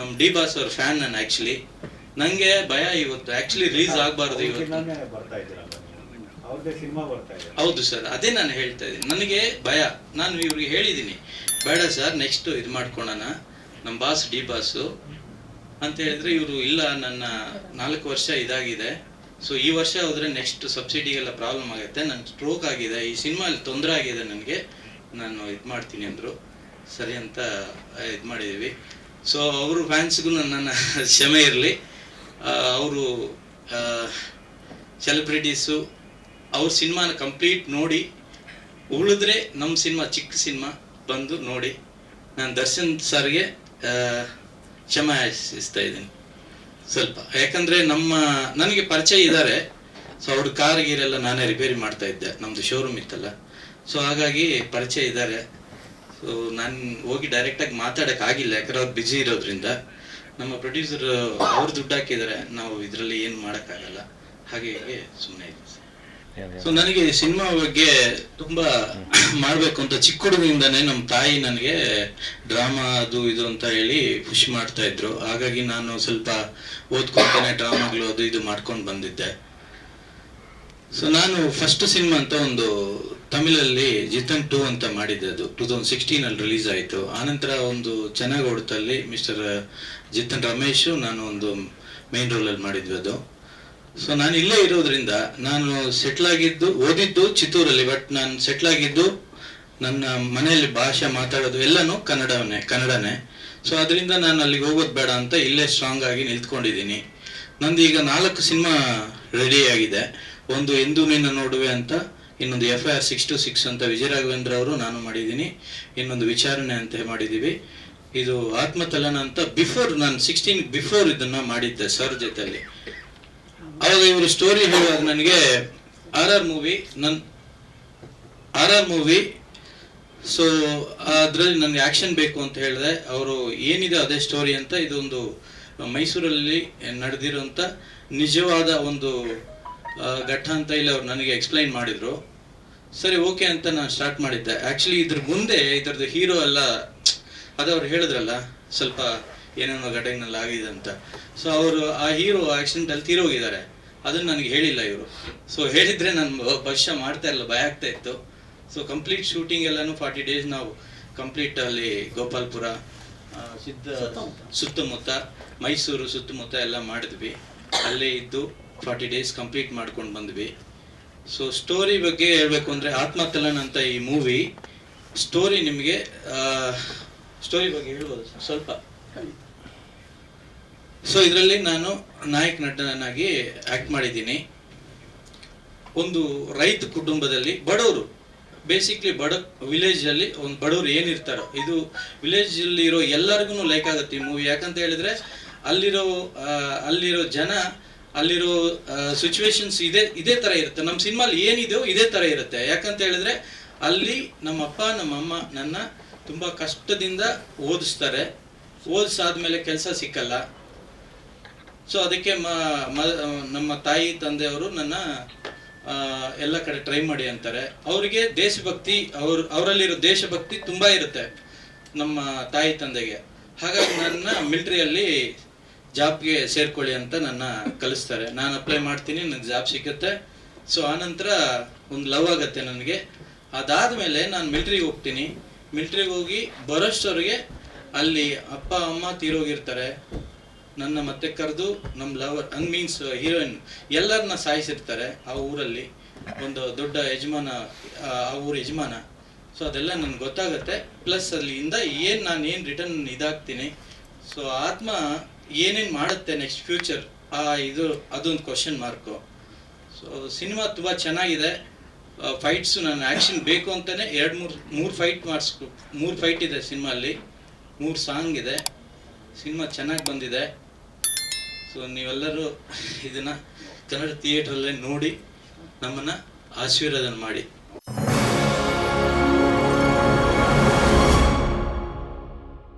ನಮ್ D boss ಅವ್ರ fan ನಾನು ಆಕ್ಚುಲಿ ನಂಗೆ ಭಯ ಇವತ್ತು ಆಕ್ಚುಲಿ ರಿಲೀಸ್ ಆಗಬಾರ್ದು ಇವತ್ತು. ಹೌದು ಸರ್ ಅದೇ ನಾನು ಹೇಳ್ತಾ ಇದ್ದೀನಿ. ನನಗೆ ಭಯ. ನಾನು ಇವ್ರಿಗೆ ಹೇಳಿದ್ದೀನಿ ಬೇಡ ಸರ್ ನೆಕ್ಸ್ಟ್ ಇದು ಮಾಡ್ಕೊಳೋಣ ನಮ್ಮ ಬಾಸ್ ಡಿ ಬಾಸು. ಅಂತ ಹೇಳಿದ್ರೆ ಇವರು ಇಲ್ಲ ನನ್ನ ನಾಲ್ಕು ವರ್ಷ ಇದಾಗಿದೆ. ಸೊ ಈ ವರ್ಷ ಹೋದ್ರೆ ನೆಕ್ಸ್ಟ್ ಸಬ್ಸಿಡಿಗೆಲ್ಲ ಪ್ರಾಬ್ಲಮ್ ಆಗುತ್ತೆ. ನನ್ನ ಸ್ಟ್ರೋಕ್ ಆಗಿದೆ. ಈ ಸಿನಿಮಾಲಿ ತೊಂದರೆ ಆಗಿದೆ ನನಗೆ. ನಾನು ಇದು ಮಾಡ್ತೀನಿ ಅಂದರು. ಸರಿ ಅಂತ ಇದು ಮಾಡಿದ್ದೀವಿ ಸೊ ಅವರು ಫ್ಯಾನ್ಸ್ಗೂ ನನ್ನ ಕ್ಷಮೆ ಇರಲಿ. ಅವರು ಸೆಲೆಬ್ರಿಟೀಸು ಅವ್ರ ಸಿನಿಮಾನ ಕಂಪ್ಲೀಟ್ ನೋಡಿ, ಉಳಿದ್ರೆ ನಮ್ಮ ಸಿನಿಮಾ ಚಿಕ್ಕ ಸಿನಿಮಾ ಬಂದು ನೋಡಿ, ನಾನು ದರ್ಶನ್ ಸರ್ಗೆ ಕ್ಷಮೆ ಯಾಚಿಸ್ತಾ ಇದ್ದೀನಿ. ಸ್ವಲ್ಪ. ಯಾಕಂದರೆ ನಮ್ಮ, ನನಗೆ ಪರಿಚಯ ಇದ್ದಾರೆ. ಸೊ ಅವ್ರ ಕಾರ್ ಗೀರೆಲ್ಲ ನಾನೇ ರಿಪೇರಿ ಮಾಡ್ತಾ ಇದ್ದೆ. ನಮ್ಮದು ಶೋರೂಮ್ ಇತ್ತಲ್ಲ. ಸೊ ಹಾಗಾಗಿ ಪರಿಚಯ ಇದ್ದಾರೆ. ಸೊ ನಾನು ಹೋಗಿ ಡೈರೆಕ್ಟ್ ಆಗಿ ಮಾತಾಡಕ್ ಆಗಿಲ್ಲ. ಯಾಕಂದ್ರೆ ಅವ್ರು ಬಿಜಿ ಇರೋದ್ರಿಂದ. ನಮ್ಮ ಪ್ರೊಡ್ಯೂಸರ್ ಅವ್ರು ದುಡ್ಡು ಹಾಕಿದ್ದಾರೆ ನಾವು ಇದರಲ್ಲಿ ಏನು ಮಾಡೋಕ್ಕಾಗಲ್ಲ. ಹಾಗೆ ಹೀಗೆ ಸುಮ್ಮನೆ ಇದೆ ಸೊ ನನಗೆ ಸಿನಿಮಾ ಬಗ್ಗೆ ತುಂಬಾ ಮಾಡ್ಬೇಕು ಅಂತ ಚಿಕ್ಕ ಹುಡುಗಿಂದಾನೆ ನಮ್ಮ ತಾಯಿ ನನಗೆ ಡ್ರಾಮಾ ಅದು ಇದು ಅಂತ ಹೇಳಿ ಖುಷಿ ಮಾಡ್ತಾ ಇದ್ರು. ಹಾಗಾಗಿ ನಾನು ಸ್ವಲ್ಪ ಓದ್ಕೊಂತಾನೆ ಡ್ರಾಮಾಗಳು ಅದು ಇದು ಮಾಡ್ಕೊಂಡು ಬಂದಿದ್ದೆ. ಸೊ ನಾನು ಫಸ್ಟ್ ಸಿನಿಮಾ ಅಂತ ಒಂದು ತಮಿಳಲ್ಲಿ ಜಿತನ್ ಟೂ ಅಂತ ಮಾಡಿದ್ದೆ ಅದು. ಟೂ ತೌಸಂಡ್ ಸಿಕ್ಸ್ಟೀನಲ್ಲಿ ರಿಲೀಸ್ ಆಯಿತು. ಆನಂತರ ಒಂದು ಚೆನ್ನಾಗಿ ಓಡ್ತಲ್ಲಿ ಮಿಸ್ಟರ್ ಜಿತನ್ ರಮೇಶ್ ನಾನು ಒಂದು ಮೇನ್ ರೋಲಲ್ಲಿ ಮಾಡಿದ್ವಿ ಅದು. ಸೊ ನಾನು ಇಲ್ಲೇ ಇರೋದ್ರಿಂದ ನಾನು ಸೆಟ್ಲ್ ಆಗಿದ್ದು, ಓದಿದ್ದು ಚಿತ್ತೂರಲ್ಲಿ ಬಟ್ ನಾನು ಸೆಟ್ಲ್ ಆಗಿದ್ದು ನನ್ನ ಮನೆಯಲ್ಲಿ ಭಾಷೆ ಮಾತಾಡೋದು ಎಲ್ಲನೂ ಕನ್ನಡವನ್ನೇ, ಕನ್ನಡನೇ. ಸೊ ಅದರಿಂದ ನಾನು ಅಲ್ಲಿಗೆ ಹೋಗೋದು ಬೇಡ ಅಂತ ಇಲ್ಲೇ ಸ್ಟ್ರಾಂಗ್ ಆಗಿ ನಿಂತ್ಕೊಂಡಿದ್ದೀನಿ. ನಂದು ಈಗ ನಾಲ್ಕು ಸಿನಿಮಾ ರೆಡಿ ಆಗಿದೆ. ಒಂದು ಎಂದು ನಿನ್ನ ನೋಡುವೆ ಅಂತ, ಇನ್ನೊಂದು F I R six two six ಅಂತ ವಿಜಯ ರಾಘವೇಂದ್ರ ಅವರು ನಾನು ಮಾಡಿದ್ದೀನಿ. ಇನ್ನೊಂದು ವಿಚಾರಣೆ ಅಂತ ಮಾಡಿದ್ದೀವಿ. ಇದು ಆತ್ಮತಲನ ಅಂತ ಬಿಫೋರ್ ನಾನು ಸಿಕ್ಸ್ಟೀನ್ ಬಿಫೋರ್ ಇದನ್ನ ಮಾಡಿದ್ದೆ ಸರ್ ಜೊತೆಯಲ್ಲಿ. ಅವಾಗ ಇವರು ಸ್ಟೋರಿ ಹೇಳುವಾಗ ನನಗೆ ಆರ್ ಆರ್ ಮೂವಿ ನನ್ ಆರ್ ಆರ್ ಮೂವಿ ಸೊ ಅದರಲ್ಲಿ ನನಗೆ ಆಕ್ಷನ್ ಬೇಕು ಅಂತ ಹೇಳಿದೆ. ಅವರು ಏನಿದೆ ಅದೇ ಸ್ಟೋರಿ ಅಂತ, ಇದೊಂದು ಮೈಸೂರಲ್ಲಿ ನಡೆದಿರುವಂತ ನಿಜವಾದ ಒಂದು ಘಟ್ಟ ಅಂತ ಇಲ್ಲಿ ಅವ್ರು ನನಗೆ ಎಕ್ಸ್ಪ್ಲೈನ್ ಮಾಡಿದ್ರು. ಸರಿ ಓಕೆ ಅಂತ ನಾನು ಸ್ಟಾರ್ಟ್ ಮಾಡಿದ್ದೆ. ಆ್ಯಕ್ಚುಲಿ ಇದ್ರ ಮುಂದೆ ಇದರದ್ದು ಹೀರೋ ಎಲ್ಲ ಅದು ಅವ್ರು ಹೇಳಿದ್ರಲ್ಲ ಸ್ವಲ್ಪ ಏನೇನೋ ಘಟನೆಲ್ಲ ಆಗಿದೆ ಅಂತ. ಸೊ ಅವರು ಆ ಹೀರೋ ಆಕ್ಸಿಡೆಂಟಲ್ಲಿ ತೀರೋಗಿದ್ದಾರೆ ಅದನ್ನು ನನಗೆ ಹೇಳಿಲ್ಲ ಇವರು. ಸೊ ಹೇಳಿದರೆ ನಾನು ಭವಿಷ್ಯ ಮಾಡ್ತಾ ಇರಲ್ಲ ಭಯ ಆಗ್ತಾ ಇತ್ತು. ಸೊ ಕಂಪ್ಲೀಟ್ ಶೂಟಿಂಗ್ ಎಲ್ಲಾನು ಫಾರ್ಟಿ ಡೇಸ್ ನಾವು ಕಂಪ್ಲೀಟ್ ಅಲ್ಲಿ ಗೋಪಾಲ್ಪುರ ಸಿದ್ಧ ಸುತ್ತಮುತ್ತ ಮೈಸೂರು ಸುತ್ತಮುತ್ತ ಎಲ್ಲ ಮಾಡಿದ್ವಿ. ಅಲ್ಲೇ ಇದ್ದು ಫಾರ್ಟಿ ಡೇಸ್ ಕಂಪ್ಲೀಟ್ ಮಾಡ್ಕೊಂಡು ಬಂದ್ವಿ. ಸೊ ಸ್ಟೋರಿ ಬಗ್ಗೆ ಹೇಳ್ಬೇಕು ಅಂದ್ರೆ ಆತ್ಮತಲನ್ ಅಂತ ಈ ಮೂವಿ ಸ್ಟೋರಿ ನಿಮಗೆ ಸ್ಟೋರಿ ಬಗ್ಗೆ ಹೇಳ್ಬೋದು ಸ್ವಲ್ಪ. ಸೊ ಇದರಲ್ಲಿ ನಾನು ನಾಯಕ್ ನಟನಾಗಿ ಆಕ್ಟ್ ಮಾಡಿದ್ದೀನಿ. ಒಂದು ರೈತ ಕುಟುಂಬದಲ್ಲಿ ಬಡವರು ಬೇಸಿಕ್ಲಿ ಬಡ ವಿಲೇಜ್ ಅಲ್ಲಿ ಒಂದು ಬಡವರು ಏನಿರ್ತಾರೋ, ಇದು ವಿಲೇಜ್ ಅಲ್ಲಿ ಇರೋ ಎಲ್ಲರಿಗೂ ಲೈಕ್ ಆಗುತ್ತೆ ಈ ಮೂವಿ ಯಾಕಂತ ಹೇಳಿದ್ರೆ, ಅಲ್ಲಿರೋ ಅಲ್ಲಿರೋ ಜನ ಅಲ್ಲಿರೋ ಸಿಚುವೇಶನ್ಸ್ ಇದೆ, ಇದೇ ತರ ಇರುತ್ತೆ. ನಮ್ಮ ಸಿನಿಮಾಲಿ ಏನಿದೆಯೋ ಇದೇ ತರ ಇರುತ್ತೆ. ಯಾಕಂತ ಹೇಳಿದ್ರೆ, ಅಲ್ಲಿ ನಮ್ಮ ಅಪ್ಪ, ನಮ್ಮ ಅಮ್ಮ ನನ್ನ ತುಂಬಾ ಕಷ್ಟದಿಂದ ಓದಿಸ್ತಾರೆ. ಓದಿಸಾದ್ಮೇಲೆ ಕೆಲಸ ಸಿಕ್ಕಲ್ಲ. ಸೊ ಅದಕ್ಕೆ ನಮ್ಮ ತಾಯಿ ತಂದೆಯವರು ನನ್ನ ಎಲ್ಲ ಕಡೆ ಟ್ರೈ ಮಾಡಿ ಅಂತಾರೆ. ಅವರಿಗೆ ದೇಶಭಕ್ತಿ, ಅವ್ರ, ಅವರಲ್ಲಿರೋ ದೇಶಭಕ್ತಿ ತುಂಬಾ ಇರುತ್ತೆ ನಮ್ಮ ತಾಯಿ, ತಂದೆಗೆ. ಹಾಗಾಗಿ ನನ್ನ ಮಿಲಿಟರಿಯಲ್ಲಿ ಜಾಬ್ಗೆ ಸೇರ್ಕೊಳ್ಳಿ ಅಂತ ನನ್ನ ಕಲಿಸ್ತಾರೆ. ನಾನು ಅಪ್ಲೈ ಮಾಡ್ತೀನಿ ನನಗೆ ಜಾಬ್ ಸಿಗುತ್ತೆ. ಸೊ ಆನಂತರ ಒಂದು ಲವ್ ಆಗುತ್ತೆ ನನಗೆ. ಅದಾದ್ಮೇಲೆ ನಾನು ಮಿಲ್ಟ್ರಿಗೆ ಹೋಗ್ತೀನಿ. ಮಿಲ್ಟ್ರಿಗೆ ಹೋಗಿ ಬರೋಷ್ಟವ್ರಿಗೆ ಅಲ್ಲಿ ಅಪ್ಪ, ಅಮ್ಮ ತೀರೋಗಿರ್ತಾರೆ. ನನ್ನ ಮತ್ತೆ ಕರೆದು ನಮ್ಮ ಲವರ್ ಅನ್ ಮೀನ್ಸ್ ಹೀರೋಯಿನ್ ಎಲ್ಲರನ್ನ ಸಾಯಿಸಿರ್ತಾರೆ ಆ ಊರಲ್ಲಿ. ಒಂದು ದೊಡ್ಡ ಯಜಮಾನ, ಆ ಊರ ಯಜಮಾನ. ಸೊ ಅದೆಲ್ಲ ನನ್ಗೆ ಗೊತ್ತಾಗುತ್ತೆ. ಪ್ಲಸ್ ಅಲ್ಲಿಂದ ಏನು ನಾನು ಏನು ರಿಟರ್ನ್ ಇದಾಗ್ತೀನಿ. ಸೊ ಆತ್ಮ ಏನೇನು ಮಾಡುತ್ತೆ ನೆಕ್ಸ್ಟ್ ಫ್ಯೂಚರ್ ಆ, ಇದು, ಅದೊಂದು ಕ್ವಶನ್ ಮಾರ್ಕು ಸೊ ಸಿನಿಮಾ ತುಂಬ ಚೆನ್ನಾಗಿದೆ. ಫೈಟ್ಸು ನಾನು ಆ್ಯಕ್ಷನ್ ಬೇಕು ಅಂತಲೇ ಎರಡು, ಮೂರು ಮೂರು ಫೈಟ್ ಮಾಡಿಸ್ಕೊ ಮೂರು ಫೈಟ್ ಇದೆ ಸಿನಿಮಾಲ್ಲಿ ಮೂರು ಸಾಂಗ್ ಇದೆ. ಸಿನಿಮಾ ಚೆನ್ನಾಗಿ ಬಂದಿದೆ. ಸೊ ನೀವೆಲ್ಲರೂ ಇದನ್ನು ಕನ್ನಡ ಥಿಯೇಟ್ರಲ್ಲೇ ನೋಡಿ ನಮ್ಮನ್ನು ಆಶೀರ್ವಾದನ ಮಾಡಿ.